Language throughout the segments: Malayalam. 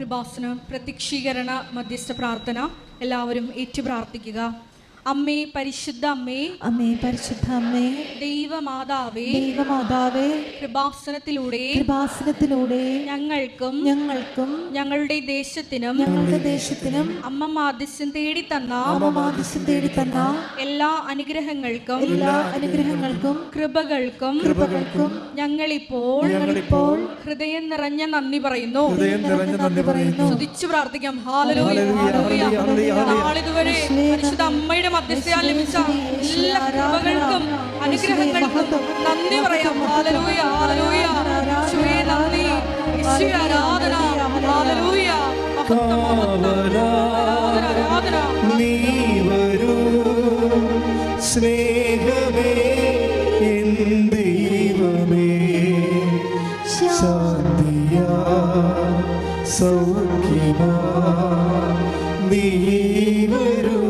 കൃപാസനം പ്രത്യക്ഷീകരണ മധ്യസ്ഥ പ്രാർത്ഥന എല്ലാവരും ഏറ്റു പ്രാർത്ഥിക്കുക അമ്മേ പരിശുദ്ധ അമ്മേ. അമ്മേ പരിശുദ്ധ അമ്മേ. ദൈവമാതാവേ. ദൈവമാതാവേ. കൃപാസനത്തിലൂടെ കൃപാസനത്തിലൂടെ ഞങ്ങൾക്കും ഞങ്ങൾക്കും ഞങ്ങളുടെ ദേശത്തിനും ഞങ്ങളുടെ ദേശത്തിനും അമ്മ മാധ്യസ്ഥം തേടി തന്ന അമ്മ മാധ്യസ്യം തേടി തന്ന എല്ലാ അനുഗ്രഹങ്ങൾക്കും എല്ലാ അനുഗ്രഹങ്ങൾക്കും കൃപകൾക്കും കൃപകൾക്കും ഞങ്ങളിപ്പോൾ ഞങ്ങളിപ്പോൾ ഹൃദയം നിറഞ്ഞ നന്ദി പറയുന്നു. ഹൃദയം നിറഞ്ഞ നന്ദി പറയുന്നു. സ്തുതിച്ചു പ്രാർത്ഥിക്കാം. ഹാലലൂയ. ഹല്ലേലൂയ, ഹല്ലേലൂയ, ഹല്ലേലൂയ. നാളിതുവരെ പരിശുദ്ധ അമ്മയുടെ മധ്യസ്ഥയാൽ ലഭിച്ച എല്ലാ കൃപകൾക്കും അനുഗ്രഹങ്ങൾക്കും നന്ദി പറയാം. ഹാലലൂയ ഹാലലൂയ യേശുവേ നന്ദി. ആരാധന. ഹാലലൂയ ആരാധന നീ വരൂ. സ്നേഹമേ സൗഖ്യമാ നീ വരൂ.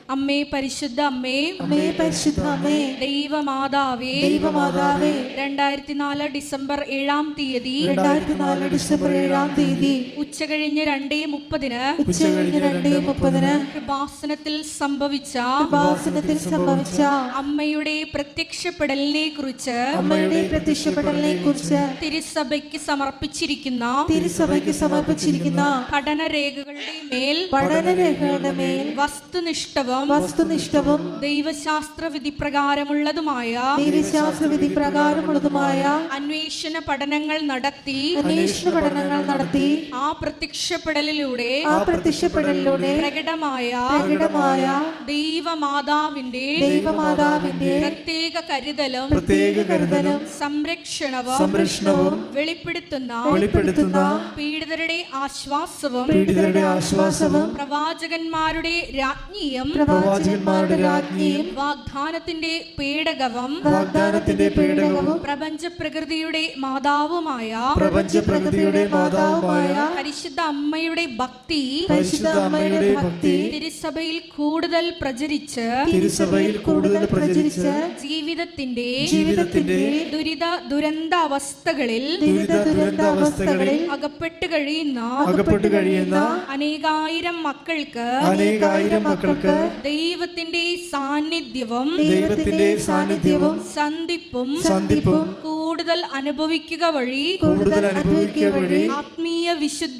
അമ്മേ പരിശുദ്ധ അമ്മേ. അമ്മേ പരിശുദ്ധ അമ്മേ. ദൈവമാതാവേ. ദൈവമാതാവേ. രണ്ടായിരത്തി നാല് ഡിസംബർ ഏഴാം തീയതി. രണ്ടായിരത്തി നാല് ഡിസംബർ ഏഴാം തീയതി. ഉച്ച ഉച്ചകഴിഞ്ഞ് രണ്ടേ മുപ്പതിന് ഉച്ചകഴിഞ്ഞ് രണ്ടേ മുപ്പതിന് കൃപാസനത്തിൽ സംഭവിച്ച കൃപാസനത്തിൽ സംഭവിച്ച അമ്മയുടെ പ്രത്യക്ഷപ്പെടലിനെ കുറിച്ച് അമ്മയുടെ പ്രത്യക്ഷപ്പെടലിനെ കുറിച്ച് തിരുസഭയ്ക്ക് സമർപ്പിച്ചിരിക്കുന്ന തിരുസഭയ്ക്ക് സമർപ്പിച്ചിരിക്കുന്ന പഠനരേഖകളുടെ മേൽ പഠനരേഖകളുടെ മേൽ വസ്തുനിഷ്ഠവും വസ്തുനിഷ്ഠവും ദൈവശാസ്ത്ര വിധി പ്രകാരമുള്ളതുമായ ദൈവശാസ്ത്ര വിധി പ്രകാരമുള്ളതുമായ അന്വേഷണ പഠനങ്ങൾ നടത്തി അന്വേഷണ പഠനങ്ങൾ നടത്തി ആ പ്രത്യക്ഷപ്പെടലിലൂടെ ആ പ്രത്യക്ഷപ്പെടലിലൂടെ പ്രകടമായ പ്രകടമായ ദൈവമാതാവിന്റെ ദൈവമാതാവിന്റെ പ്രത്യേക കരുതലും പ്രത്യേക കരുതലും സംരക്ഷണവും സംരക്ഷണവും വെളിപ്പെടുത്തുന്ന വെളിപ്പെടുത്തുന്ന പീഡിതരുടെ ആശ്വാസവും പീഡിതരുടെ ആശ്വാസവും പ്രവാചകന്മാരുടെ രാജ്ഞിയും പ്രവാചകന്മാരുടെ രാജ്ഞിയും വാഗ്ദാനത്തിന്റെ പേടകവും വാഗ്ദാനത്തിന്റെ പേടകവും പ്രപഞ്ച പ്രകൃതിയുടെ മാതാവുമായ പ്രപഞ്ച പ്രകൃതിയുടെ മാതാവുമായ പരിശുദ്ധ അമ്മയുടെ ഭക്തി പരിശുദ്ധ അമ്മയുടെ ഭക്തി തിരുസഭയിൽ കൂടുതൽ പ്രചരിച്ച് തിരുസഭയിൽ കൂടുതൽ പ്രചരിച്ച് ജീവിതത്തിന്റെ ജീവിതത്തിന്റെ ദുരിത ദുരന്ത അവസ്ഥകളിൽ ദുരിത ദുരന്ത അവസ്ഥകളിൽ അകപ്പെട്ട് കഴിയുന്ന അകപ്പെട്ട് കഴിയുന്ന അനേകായിരം മക്കൾക്ക് അനേകായിരം മക്കൾക്ക് ദൈവത്തിന്റെ സാന്നിധ്യവും ദൈവത്തിന്റെ സാന്നിധ്യവും സന്ധിപ്പും സന്ധിപ്പും കൂടുതൽ അനുഭവിക്കുക വഴി കൂടുതൽ അനുഭവിക്കുക വഴി ആത്മീയ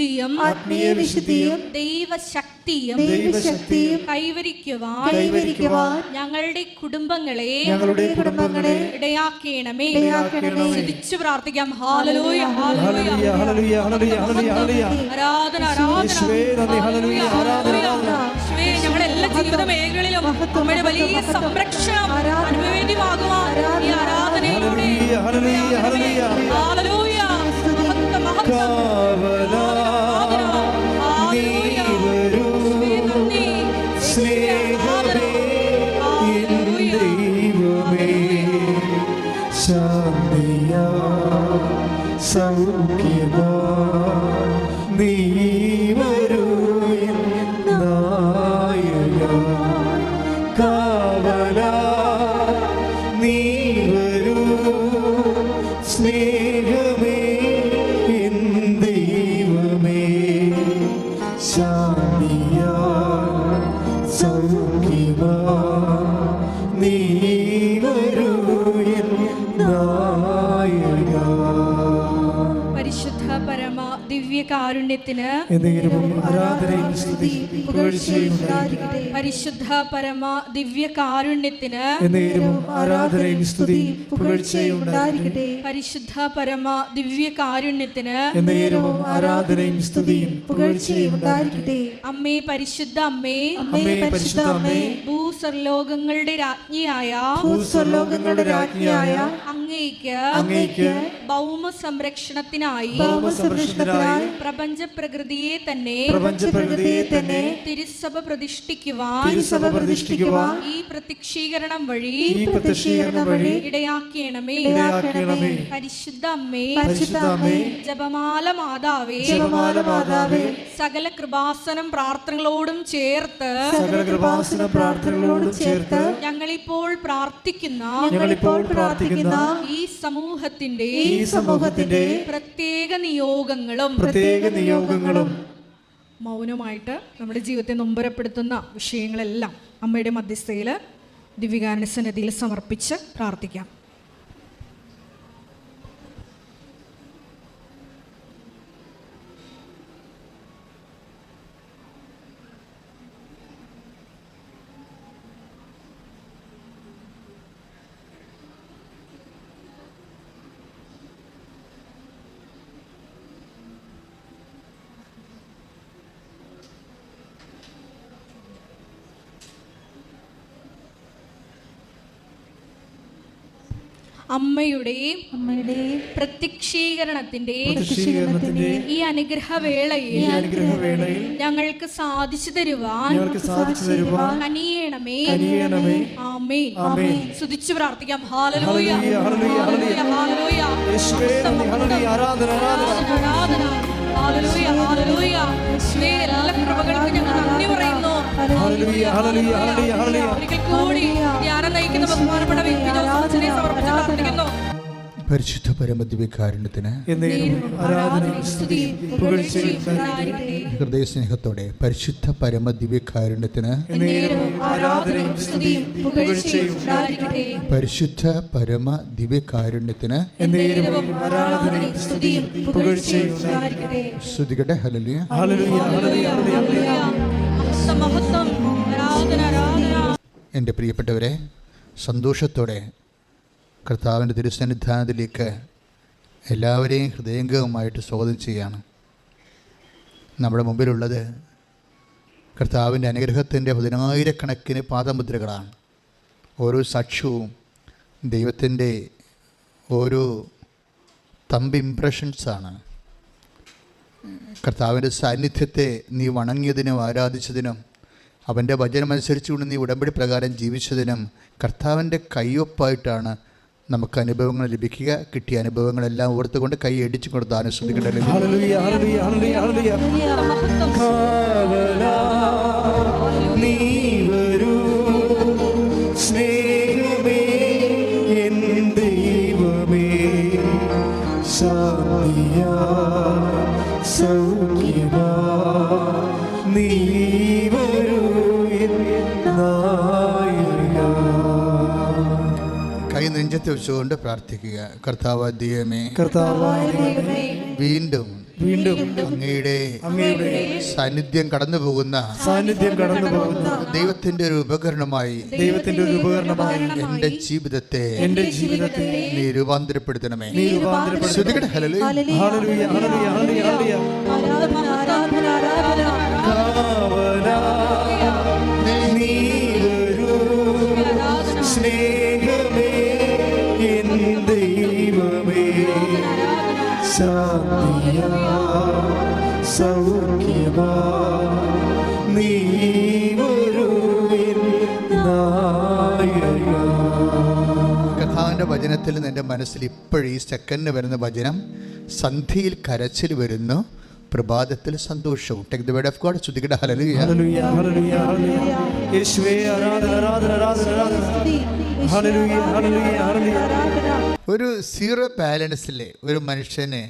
വിശുദ്ധിയും ആത്മീയ വിശുദ്ധിയും ദൈവശക്തിയും ദൈവശക്തിയും കൈവരിക്കുവാൻ കൈവരിക്കുവാൻ ഞങ്ങളുടെ കുടുംബങ്ങളെ ഞങ്ങളുടെ കുടുംബങ്ങളെ ഇടയാക്കണമേ. ഇടയാക്കണമേ. സ്തുതിച്ചു പ്രാർത്ഥിക്കാം. Hallelujah hallelujah hallelujah hallelujah hallelujah ആരാധന ആരാധന. ഹാലലൂയ ആരാധന. എല്ലാ ജീവിത മേഖലകളിലും നമ്മുടെ വലിയ സംരക്ഷണം അനുഭവേണ്ടിയാകുവാൻ ഈ ആരാധനയിലൂടെ ഹാലലൂയ ഹാലലൂയ ഹാലലൂയ മഹത്വ മഹത്വം. സൗഖ്യമാ കാരുണ്യത്തിന്. പരിശുദ്ധ പരമ ദിവ്യ കാരുണ്യത്തിന് പരിശുദ്ധ പരമ ദിവ്യ കാരുണ്യത്തിന് അമ്മേ പരിശുദ്ധ അമ്മേ അമ്മേ പരിശുദ്ധ അമ്മേ. ഭൂസ്വർലോകങ്ങളുടെ രാജ്ഞിയായ ഭൂസ്വർലോകങ്ങളുടെ രാജ്ഞിയായ അങ്ങേക്ക് അങ്ങേക്ക് ഭൗമ സംരക്ഷണത്തിനായി ഭൗമസംരക്ഷണത്തിനായി പ്രപഞ്ച പ്രപഞ്ച പ്രകൃതിയെ തന്നെ പ്രപഞ്ച പ്രകൃതിയെ തന്നെ തിരുസഭ പ്രതിഷ്ഠിക്കുവാൻ തിരുസഭ പ്രതിഷ്ഠിക്കുവാൻ ഈ പ്രത്യക്ഷീകരണം വഴി ഈ പ്രത്യക്ഷീകരണം വഴി ഇടയാക്കണമേ. ഇടയാക്കണമേ. പരിശുദ്ധ അമ്മേ. പരിശുദ്ധ അമ്മേ. ജപമാല മാതാവേ. ജപമാല മാതാവേ. സകല കൃപാസനം പ്രാർത്ഥനകളോടും ചേർത്ത് സകല കൃപാസനം പ്രാർത്ഥനകളോടും ചേർത്ത് ഞങ്ങളിപ്പോൾ പ്രാർത്ഥിക്കുന്ന ഞങ്ങളിപ്പോൾ പ്രാർത്ഥിക്കുന്ന ഈ സമൂഹത്തിന്റെ ഈ സമൂഹത്തിന്റെ പ്രത്യേക നിയോഗങ്ങളും പ്രത്യേക നിയോഗങ്ങളും. മൗനമായിട്ട് നമ്മുടെ ജീവിതത്തെ നൊമ്പരപ്പെടുത്തുന്ന വിഷയങ്ങളെല്ലാം അമ്മയുടെ മധ്യസ്ഥയിൽ ദിവ്യകാരണ സന്നദ്ധിയിൽ സമർപ്പിച്ച് പ്രാർത്ഥിക്കാം. അമ്മയുടെ അമ്മയുടെയും പ്രത്യക്ഷീകരണത്തിന്റെ ഈ അനുഗ്രഹവേളയിൽ ഈ അനുഗ്രഹവേളയിൽ ഞങ്ങൾക്ക് സാധിച്ചു തരുവാൻ ഞങ്ങൾക്ക് സാധിച്ചു തരുവാൻ കനിയണമേ. കനിയണമേ. ആമേ ആമേൻ. സ്തുതിച്ചു പ്രാർത്ഥിക്കാം. ഹാലലൂയ ഹല്ലേലൂയ, ഹല്ലേലൂയ, ഹല്ലേലൂയ. ഹാലലൂയ യേശുവേ ആരാധന ആരാധന. ആരാധന ഹാലലൂയ ഹാലലൂയ എല്ലാ കൃപകൾക്കും ഞങ്ങൾ നന്ദി പറയുന്നു. ഒരിക്കൽ കൂടി ധ്യാനം നയിക്കുന്ന ബഹുമാനപ്പെട്ട വ്യക്തി ജോസഫിനെ സമർപ്പിച്ച് പ്രാർത്ഥിക്കുന്നു. പരിശുദ്ധ പരമദിവ്യകാരുണ്യത്തിന് എന്നേരും ആരാധനയും സ്തുതിയും പുകഴ്ചയും ഉണ്ടായിരിക്കട്ടെ. ഹൃദയസ്നേഹത്തോടെ പരിശുദ്ധ പരമ ദിവ്യകാരുണ്യത്തിന് പരിശുദ്ധ പരമ ദിവ്യകാരുണ്യത്തിന്. ശ്രുതികട്ടെ ഹലലിയ എന്റെ പ്രിയപ്പെട്ടവരെ സന്തോഷത്തോടെ കർത്താവിന്റെ തിരുസന്നിധാനത്തിലേക്ക് എല്ലാവരെയും ഹൃദയംഗമായിട്ട് സ്വാഗതം ചെയ്യാണ് നമ്മുടെ മുമ്പിലുള്ളത് കർത്താവിന്റെ അനുഗ്രഹത്തിന്റെ പതിനായിരക്കണക്കിന് പാദമുദ്രകളാണ്. ഓരോ സാക്ഷ്യവും ദൈവത്തിന്റെ ഓരോ തമ്പ് ഇംപ്രഷൻസാണ് കർത്താവിന്റെ സാന്നിധ്യത്തെ നീ വണങ്ങിയതിനും ആരാധിച്ചതിനും അവന്റെ വചനമനുസരിച്ചുകൊണ്ട് നീ ഉടമ്പടി പ്രകാരം ജീവിച്ചതിനും കർത്താവിന്റെ കയ്യൊപ്പായിട്ടാണ് നമുക്ക് അനുഭവങ്ങൾ ലഭിക്കുക കിട്ടിയ അനുഭവങ്ങളെല്ലാം ഓർത്തുകൊണ്ട് കൈ അടിച്ചു കൊടുത്ത് അനുസ്വദിക്കട്ടെ ഹല്ലേലൂയ. നെഞ്ചത്ത് വെച്ചുകൊണ്ട് പ്രാർത്ഥിക്കുക. കർത്താവ് ദൈവമേ കർത്താവ് വീണ്ടും വീണ്ടും അങ്ങയുടെ അങ്ങയുടെ സാന്നിധ്യം കടന്നു പോകുന്ന സാന്നിധ്യം കടന്നു പോകുന്ന ദൈവത്തിന്റെ ഒരു ഉപകരണമായി ദൈവത്തിന്റെ ഒരു ഉപകരണമായി എന്റെ ജീവിതത്തെ എന്റെ ജീവിതത്തെ നീ രൂപാന്തരപ്പെടുത്തണമേ. നീ രൂപാന്തരപ്പെടുത്തണമേ. ഹല്ലേലൂയ ഹല്ലേലൂയ. ഹല്ലേലൂയ ഹല്ലേലൂയ ഹല്ലേലൂയ. ആരാധന ആരാധന ആരാധന. നിന്ന് എന്റെ മനസ്സിൽ ഇപ്പോഴും ഈ സെക്കൻഡിന് വരുന്ന വചനം സന്ധിയിൽ കരച്ചിൽ വരുന്നു പ്രഭാതത്തിൽ സന്തോഷവും. Take the word of God ശ്രുതികട hallelujah hallelujah hallelujah ഹല്ലേലൂയ യേശുവേ ആരാധന ആരാധന ആരാധന ആരാധന. ഹല്ലേലൂയ ഹല്ലേലൂയ ഹല്ലേലൂയ ഒരു സീറോ ബാലൻസിലെ ഒരു മനുഷ്യന്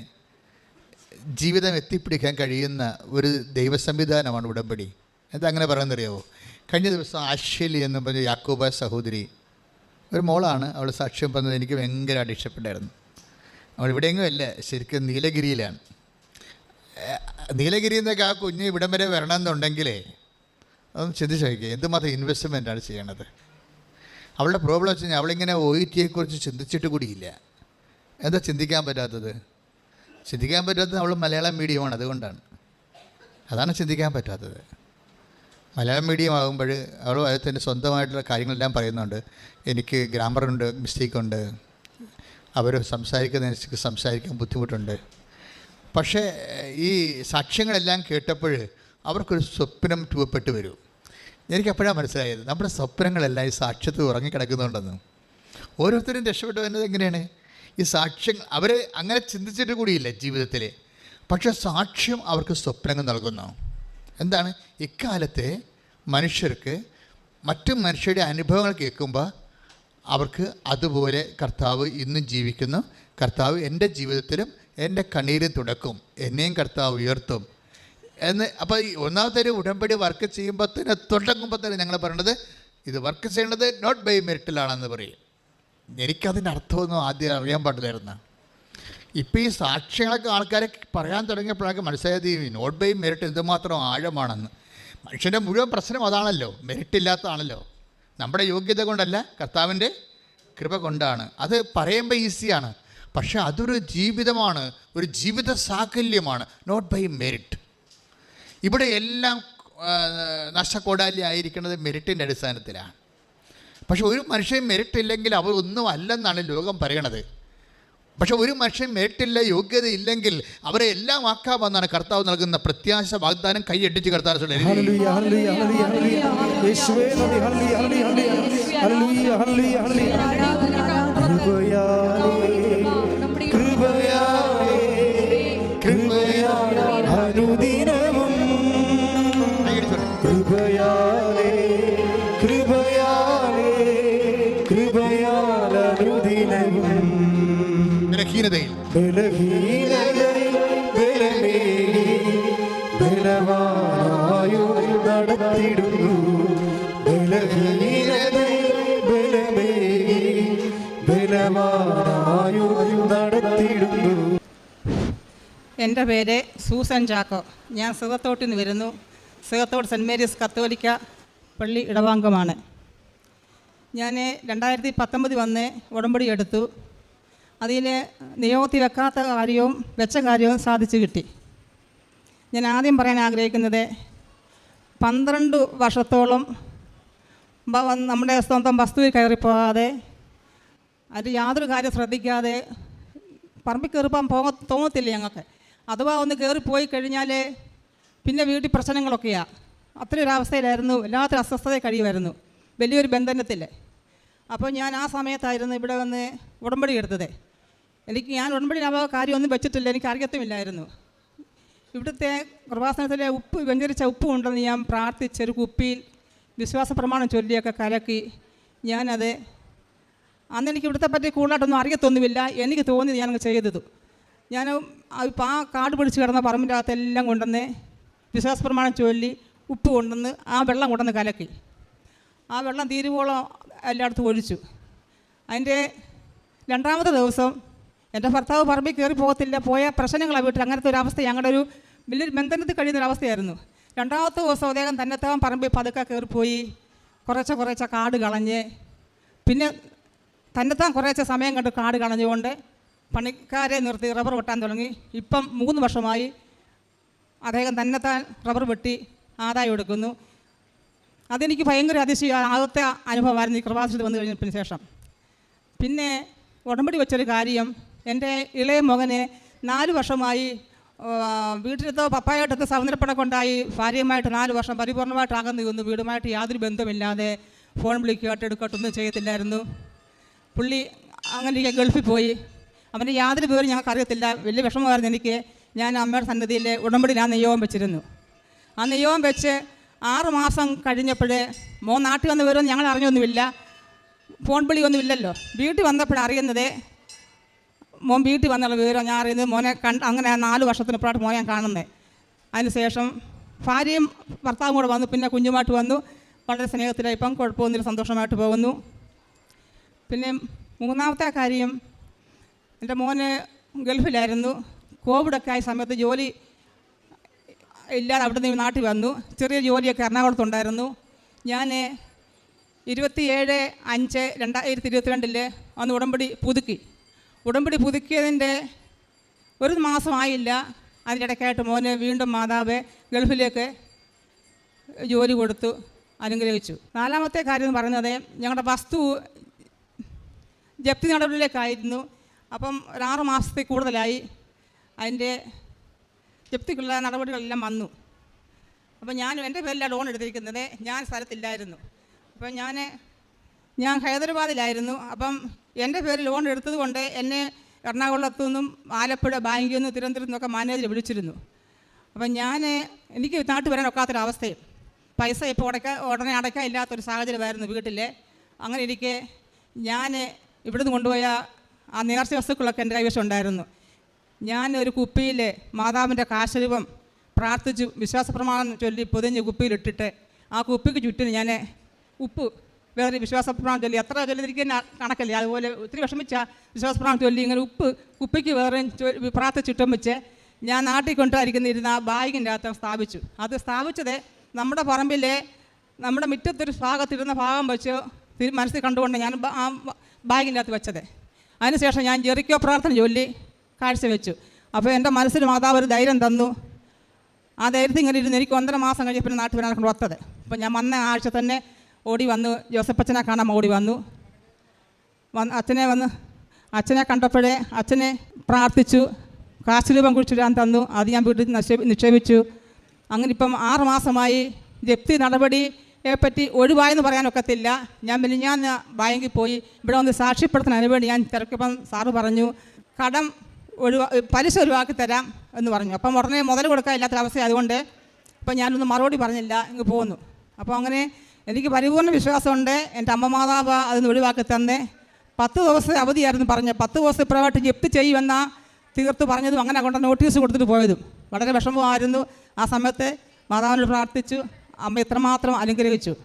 ജീവിതം എത്തിപ്പിടിക്കാൻ കഴിയുന്ന ഒരു ദൈവ സംവിധാനമാണ് ഉടമ്പടി. എന്താ അങ്ങനെ പറയുന്നറിയാവോ കഴിഞ്ഞ ദിവസം ആശ്വലി എന്ന് പറഞ്ഞ യാക്കോബ സഹോദരി ഒരു മോളാണ് അവൾ സാക്ഷ്യം പറഞ്ഞത് എനിക്ക് ഭയങ്കരമായിട്ട് ഇഷ്ടപ്പെട്ടായിരുന്നു. അവൾ ഇവിടെയെങ്കിലും അല്ല ശരിക്കും നീലഗിരിയിലാണ്. നീലഗിരി നീലഗിരിയിൽ നിന്നൊക്കെ ആ കുഞ്ഞ് ഇവിടം വരെ വരണമെന്നുണ്ടെങ്കിലേ അതൊന്ന് ചിന്തിച്ച് നോക്കിയേ എന്തുമാത്രം ഇൻവെസ്റ്റ്മെന്റാണ് ചെയ്യേണ്ടത് അവളുടെ പ്രോബ്ലം വെച്ച് കഴിഞ്ഞാൽ അവളിങ്ങനെ ഒ ഇ ടിയെക്കുറിച്ച് ചിന്തിച്ചിട്ട് കൂടിയില്ല. എന്താ ചിന്തിക്കാൻ പറ്റാത്തത്? ചിന്തിക്കാൻ പറ്റാത്തത് അവൾ മലയാളം മീഡിയമാണ് അതുകൊണ്ടാണ്. അതാണ് ചിന്തിക്കാൻ പറ്റാത്തത്. മലയാളം മീഡിയം ആകുമ്പോൾ അവൾ അതിന്റെ സ്വന്തമായിട്ടുള്ള കാര്യങ്ങളെല്ലാം പറയുന്നുണ്ട്. എനിക്ക് ഗ്രാമറുണ്ട് മിസ്റ്റേക്കുണ്ട്. അവർ സംസാരിക്കുന്നതിനനുസരിച്ച് സംസാരിക്കാൻ ബുദ്ധിമുട്ടുണ്ട്. പക്ഷേ ഈ സാക്ഷ്യങ്ങളെല്ലാം കേട്ടപ്പോൾ അവർക്കൊരു സ്വപ്നം രൂപപ്പെട്ടു വരും. എനിക്കപ്പോഴാണ് മനസ്സിലായത് നമ്മുടെ സ്വപ്നങ്ങളെല്ലാം ഈ സാക്ഷ്യത്തിൽ ഉറങ്ങിക്കിടക്കുന്നുണ്ടെന്ന്. ഓരോരുത്തരും രക്ഷപ്പെട്ടു വരുന്നത് എങ്ങനെയാണ്? ഈ സാക്ഷ്യം അവർ അങ്ങനെ ചിന്തിച്ചിട്ട് കൂടിയില്ല ജീവിതത്തിൽ പക്ഷേ സാക്ഷ്യം അവർക്ക് സ്വപ്നങ്ങൾ നൽകുന്നു. എന്താണ്? ഇക്കാലത്തെ മനുഷ്യർക്ക് മറ്റു മനുഷ്യരുടെ അനുഭവങ്ങൾ കേൾക്കുമ്പോൾ അവർക്ക് അതുപോലെ കർത്താവ് ഇന്നും ജീവിക്കുന്നു. കർത്താവ് എന്റെ ജീവിതത്തിലും എന്റെ കണ്ണീരും തുടക്കും. എന്നെയും കർത്താവ് ഉയർത്തും. എന്ന് അപ്പോൾ ഈ ഒന്നാമത്തെ ഉടമ്പടി വർക്ക് ചെയ്യുമ്പോൾ തന്നെ തുടങ്ങുമ്പോൾ തന്നെ ഞങ്ങൾ പറയണത് ഇത് വർക്ക് ചെയ്യേണ്ടത് നോട്ട് ബൈ മെറിറ്റിലാണെന്ന് പറയും. എനിക്കതിന്റെ അർത്ഥമൊന്നും ആദ്യം അറിയാൻ പാടില്ലായിരുന്നു. ഇപ്പോൾ ഈ സാക്ഷ്യങ്ങളൊക്കെ ആൾക്കാരെ പറയാൻ തുടങ്ങിയപ്പോഴൊക്കെ മനസ്സിലായത് ഈ നോട്ട് ബൈ മെറിറ്റ് എന്തുമാത്രം ആഴമാണെന്ന്. മനുഷ്യന്റെ മുഴുവൻ പ്രശ്നം അതാണല്ലോ. മെറിറ്റ് ഇല്ലാത്തതാണല്ലോ. നമ്മുടെ യോഗ്യത കൊണ്ടല്ല കർത്താവിന്റെ കൃപ കൊണ്ടാണ്. അത് പറയുമ്പോൾ ഈസിയാണ്. പക്ഷെ അതൊരു ജീവിതമാണ് ഒരു ജീവിത സാകല്യമാണ് നോട്ട് ബൈ മെറിറ്റ് ഇവിടെ എല്ലാം നഷ്ടക്കോടാലി ആയിരിക്കുന്നത് മെറിറ്റിന്റെ അടിസ്ഥാനത്തിലാണ്. പക്ഷെ ഒരു മനുഷ്യൻ മെറിറ്റ് ഇല്ലെങ്കിൽ അവർ ഒന്നും അല്ലെന്നാണ് ലോകം പറയണത്. പക്ഷെ ഒരു മനുഷ്യൻ മേട്ടില്ല യോഗ്യതയില്ലെങ്കിൽ അവരെ എല്ലാം ആക്കാമെന്നാണ് കർത്താവ് നൽകുന്ന പ്രത്യാശ വാഗ്ദാനം കൈയടിച്ച് കർത്താവ്. ഹല്ലേലൂയ നടത്തിടുന്നു നടത്തിടുന്നു എന്റെ പേര് സൂസൻ ചാക്കോ. ഞാൻ സുഖത്തോട്ടിൽ നിന്ന് വരുന്നു. സുഖത്തോട് സെന്റ് മേരീസ് കത്തോലിക്ക പള്ളി ഇടവാംഗമാണ്. ഞാൻ രണ്ടായിരത്തി പത്തൊമ്പത് വന്ന് ഉടമ്പടി എടുത്തു. അതിൽ നിയോഗത്തിൽ വെക്കാത്ത കാര്യവും വെച്ച കാര്യവും സാധിച്ചു കിട്ടി. ഞാൻ ആദ്യം പറയാൻ ആഗ്രഹിക്കുന്നത് പന്ത്രണ്ട് വർഷത്തോളം നമ്മുടെ സ്വന്തം വസ്തുവിൽ കയറിപ്പോകാതെ അത് യാതൊരു കാര്യം ശ്രദ്ധിക്കാതെ പറമ്പിൽ കയറിപ്പോകാൻ പോക തോന്നത്തില്ല ഞങ്ങൾക്ക്. അഥവാ ഒന്ന് കയറിപ്പോയി കഴിഞ്ഞാൽ പിന്നെ വീട്ടിൽ പ്രശ്നങ്ങളൊക്കെയാണ് അത്രയും ഒരു അവസ്ഥയിലായിരുന്നു എല്ലാത്തിനും അസ്വസ്ഥത കഴിയുമായിരുന്നു. വലിയൊരു ബന്ധനത്തിൽ. അപ്പോൾ ഞാൻ ആ സമയത്തായിരുന്നു ഇവിടെ വന്ന് ഉടമ്പടി എടുത്തത്. എനിക്ക് ഞാൻ ഉടമ്പടി ആ കാര്യമൊന്നും വെച്ചിട്ടില്ല എനിക്ക് അറിയത്തുമില്ലായിരുന്നു. ഇവിടുത്തെ കൃപാസനത്തിലെ ഉപ്പ് വെഞ്ചരിച്ച ഉപ്പ് ഉണ്ടെന്ന് ഞാൻ പ്രാർത്ഥിച്ചൊരു കുപ്പിയിൽ വിശ്വാസ പ്രമാണം ചൊല്ലിയൊക്കെ കലക്കി ഞാനത് അന്ന് എനിക്ക് ഇവിടുത്തെ പറ്റി കൂടുതലായിട്ടൊന്നും അറിയത്തൊന്നുമില്ല. എനിക്ക് തോന്നിയത് ഞാനങ്ങ് ചെയ്തത്. ഞാൻ ഇപ്പം ആ കാട് പിടിച്ച് കിടന്ന പറമ്പിന്റെ അകത്തെല്ലാം കൊണ്ടുവന്ന് വിശ്വാസ പ്രമാണം ചൊല്ലി ഉപ്പ് കൊണ്ടുവന്ന് ആ വെള്ളം കൊണ്ടുവന്ന് കലക്കി. ആ വെള്ളം തീരുവോളം എല്ലായിടത്തും ഒഴിച്ചു. അതിന്റെ രണ്ടാമത്തെ ദിവസം എന്റെ ഭർത്താവ് പറമ്പിൽ കയറി പോകത്തില്ല. പോയ പ്രശ്നങ്ങളാണ് വീട്ടിൽ. അങ്ങനത്തെ ഒരു അവസ്ഥ. ഞങ്ങളുടെ ഒരു വലിയൊരു ബന്ധനത്തിൽ കഴിയുന്ന അവസ്ഥയായിരുന്നു. രണ്ടാമത്തെ ദിവസം അദ്ദേഹം തന്നെത്താൻ പറമ്പിൽ പതുക്കെ കയറിപ്പോയി. കുറച്ച് കുറച്ച് കാട് കളഞ്ഞ്. പിന്നെ തന്നെത്താൻ കുറേശ്ശെ സമയം കണ്ട് കാട് കളഞ്ഞുകൊണ്ട് പണിക്കാരെ നിർത്തി റബ്ബർ വെട്ടാൻ തുടങ്ങി. ഇപ്പം മൂന്ന് വർഷമായി അദ്ദേഹം തന്നെത്താൻ റബ്ബർ വെട്ടി ആദായം എടുക്കുന്നു. അതെനിക്ക് ഭയങ്കര അതിശയ ആദ്യത്തെ അനുഭവമായിരുന്നു ഈ കൃപാസിൽ വന്നു കഴിഞ്ഞതിന് ശേഷം. പിന്നെ ഉടമ്പടി വെച്ചൊരു കാര്യം എന്റെ ഇളയ മകന് നാല് വർഷമായി വീട്ടിലത്തോ പപ്പായായിട്ടൊക്കെ സൗന്ദര്യപ്പടക്കൊണ്ടായി ഭാര്യയുമായിട്ട് നാല് വർഷം പരിപൂർണമായിട്ട് അകന്നു വീടുമായിട്ട് യാതൊരു ബന്ധമില്ലാതെ ഫോൺ വിളിക്കുകയായിട്ട് എടുക്കട്ടൊന്നും ചെയ്യത്തില്ലായിരുന്നു. പുള്ളി അങ്ങനെ ഗൾഫിൽ പോയി. അവന്റെ യാതൊരു വിവരം ഞങ്ങൾക്ക് അറിയത്തില്ല വലിയ വിഷമമായിരുന്നു എനിക്ക്. ഞാൻ അമ്മയുടെ സന്നദ്ധിയിൽ ഉടമ്പടി ഞാൻ നിയോഗം വെച്ചിരുന്നു. ആ നിയോഗം വെച്ച് ആറ് മാസം കഴിഞ്ഞപ്പോഴേ മോൻ നാട്ടിൽ വന്ന് വരും ഞങ്ങൾ അറിഞ്ഞൊന്നുമില്ല ഫോൺ വിളിയൊന്നുമില്ലല്ലോ. വീട്ടിൽ വന്നപ്പോഴാണ് അറിയുന്നത് മോൻ വീട്ടിൽ വന്നുള്ള വിവരം ഞാൻ അറിയുന്നത് മോനെ കണ്ട് അങ്ങനെ നാല് വർഷത്തിന് ഇപ്പോഴാണ് മോനെ കാണുന്നത് അതിനുശേഷം ഭാര്യയും ഭർത്താവും കൂടെ വന്നു പിന്നെ കുഞ്ഞുമായിട്ട് വന്നു. വളരെ സ്നേഹത്തിലായി. ഇപ്പം കുഴപ്പമൊന്നുമില്ല സന്തോഷമായിട്ട് പോകുന്നു. പിന്നെ മൂന്നാമത്തെ കാര്യം എന്റെ മോന് ഗൾഫിലായിരുന്നു. കോവിഡൊക്കെ ആയ സമയത്ത് ജോലി ഇല്ലാതെ അവിടെ നിന്ന് നാട്ടിൽ വന്നു. ചെറിയ ജോലിയൊക്കെ എറണാകുളത്തുണ്ടായിരുന്നു ഞാൻ ഇരുപത്തിയേഴ് അഞ്ച് രണ്ടായിരത്തി ഇരുപത്തിരണ്ടിൽ അന്ന് ഉടമ്പടി പുതുക്കി. ഉടമ്പടി പുതുക്കിയതിന്റെ ഒരു മാസമായില്ല. അതിന്റെ ഇടയ്ക്കായിട്ട് മോന് വീണ്ടും മാതാവ് ഗൾഫിലേക്ക് ജോലി കൊടുത്തു അനുഗ്രഹിച്ചു. നാലാമത്തെ കാര്യം എന്ന് പറയുന്നത് ഞങ്ങളുടെ വസ്തു ജപ്തി നടപടിയിലേക്കായിരുന്നു അപ്പം ഒരാറ് മാസത്തിൽ കൂടുതലായി അതിന്റെ ജപ്തിക്കുള്ള നടപടികളെല്ലാം വന്നു. അപ്പം ഞാൻ എന്റെ പേരിലാണ് ലോൺ എടുത്തിരിക്കുന്നത്. ഞാൻ സ്ഥലത്തില്ലായിരുന്നു. അപ്പം ഞാൻ ഞാൻ ഹൈദരാബാദിലായിരുന്നു. അപ്പം എന്റെ പേര് ലോൺ എടുത്തത് കൊണ്ട് എന്നെ എറണാകുളത്തു നിന്നും ആലപ്പുഴ ബാങ്കിൽ നിന്ന് തിരുവനന്തപുരത്തു നിന്നൊക്കെ മാനേജർ വിളിച്ചിരുന്നു. അപ്പം ഞാൻ എനിക്ക് നാട്ടിൽ വരാൻ ഒക്കാത്തൊരവസ്ഥയും. പൈസ ഇപ്പോൾ അടയ്ക്കാൻ ഉടനെ അടയ്ക്കാൻ ഇല്ലാത്തൊരു സാഹചര്യമായിരുന്നു വീട്ടിൽ അങ്ങനെ ഇരിക്കെ ഞാൻ ഇവിടുന്ന് കൊണ്ടുപോയ ആ നേർച്ച വസ്തുക്കളൊക്കെ എന്റെ കൈവശം ഉണ്ടായിരുന്നു. ഞാൻ ഒരു കുപ്പിയിൽ മാതാവിന്റെ കാശരൂപം പ്രാർത്ഥിച്ചു വിശ്വാസപ്രമാണം ചൊല്ലി പൊതിഞ്ഞ് കുപ്പിയിലിട്ടിട്ട് ആ കുപ്പിക്ക് ചുറ്റിന് ഞാൻ ഉപ്പ് വേറെ വിശ്വാസ പ്രമാണം ചൊല്ലി എത്ര ചൊല്ലിയിരിക്കുന്ന കണക്കല്ലേ? അതുപോലെ ഒത്തിരി വിഷമിച്ച വിശ്വാസ പ്രമാണം ചൊല്ലി. ഇങ്ങനെ ഉപ്പ് ഉപ്പയ്ക്ക് വേറെ പ്രാർത്ഥ ചുറ്റം വെച്ച് ഞാൻ നാട്ടിൽ കൊണ്ടുവരിക്കുന്ന ഇരുന്ന ആ ബാഗിന്റെ അകത്ത് സ്ഥാപിച്ചു. അത് സ്ഥാപിച്ചത് നമ്മുടെ പറമ്പിലെ നമ്മുടെ മുറ്റത്തൊരു ഭാഗത്തിരുന്ന ഭാഗം വെച്ച് മനസ്സിൽ കണ്ടുകൊണ്ട് ഞാൻ ആ ബാഗിന്റെ അകത്ത് വെച്ചത്. അതിനുശേഷം ഞാൻ ജെറിക്കോ പ്രാർത്ഥന ചൊല്ലി കാഴ്ചവെച്ചു അപ്പോൾ എന്റെ മനസ്സിൽ മാതാവ് ഒരു ധൈര്യം തന്നു. ആ ധൈര്യത്തിൽ ഇങ്ങനെ ഇരുന്ന് എനിക്ക് ഒന്നര മാസം കഴിഞ്ഞപ്പോൾ നാട്ടിൽ വരാൻ വത്തത് അപ്പോൾ ഞാൻ വന്ന ആഴ്ച തന്നെ ഓടി വന്നു. ജോസഫച്ചനെ കാണാൻ ഓടി വന്നു. വന്ന് അച്ഛനെ വന്ന് അച്ഛനെ കണ്ടപ്പോഴേ അച്ഛനെ പ്രാർത്ഥിച്ചു. കാശ് രൂപം കുഴിച്ചിടാൻ തന്നു. അത് ഞാൻ വീട്ടിൽ നിക്ഷേപി നിക്ഷേപിച്ചു. അങ്ങനെ ഇപ്പം ആറ് മാസമായി ജപ്തി നടപടിയെ പറ്റി ഒഴിവായെന്ന് പറയാനൊക്കത്തില്ല ഞാൻ പിന്നെ ഞാൻ ബാങ്കിൽ പോയി. ഇവിടെ ഒന്ന് സാക്ഷ്യപ്പെടുത്തുന്ന അനുവേണ്ടി ഞാൻ തിരക്കിപ്പം സാറ് പറഞ്ഞു. കടം ഒഴിവാ പലിശ ഒഴിവാക്കി തരാം എന്ന് പറഞ്ഞു. അപ്പം ഉടനെ മുതൽ കൊടുക്കാൻ ഇല്ലാത്തൊരവസ്ഥ അതുകൊണ്ട് അപ്പം ഞാനൊന്ന് മറുപടി പറഞ്ഞില്ല. ഇങ്ങ് പോന്നു. അപ്പോൾ അങ്ങനെ എനിക്ക് പരിപൂർണ വിശ്വാസമുണ്ട്. എന്റെ അമ്മ മാതാവ് അതിന് ഒഴിവാക്കി തന്നെ. പത്ത് ദിവസത്തെ അവധിയായിരുന്നു പറഞ്ഞത്. പത്ത് ദിവസത്തെ ഇപ്രമായിട്ട് ജപ്തി ചെയ്യുമെന്ന തീർത്ത് പറഞ്ഞതും അങ്ങനെ കൊണ്ട് നോട്ടീസ് കൊടുത്തിട്ട് പോയതും. വളരെ വിഷമമായിരുന്നു. ആ സമയത്ത് മാതാവിനോട് പ്രാർത്ഥിച്ചു. അമ്മ ഇത്രമാത്രം അനുഗ്രഹിച്ചു.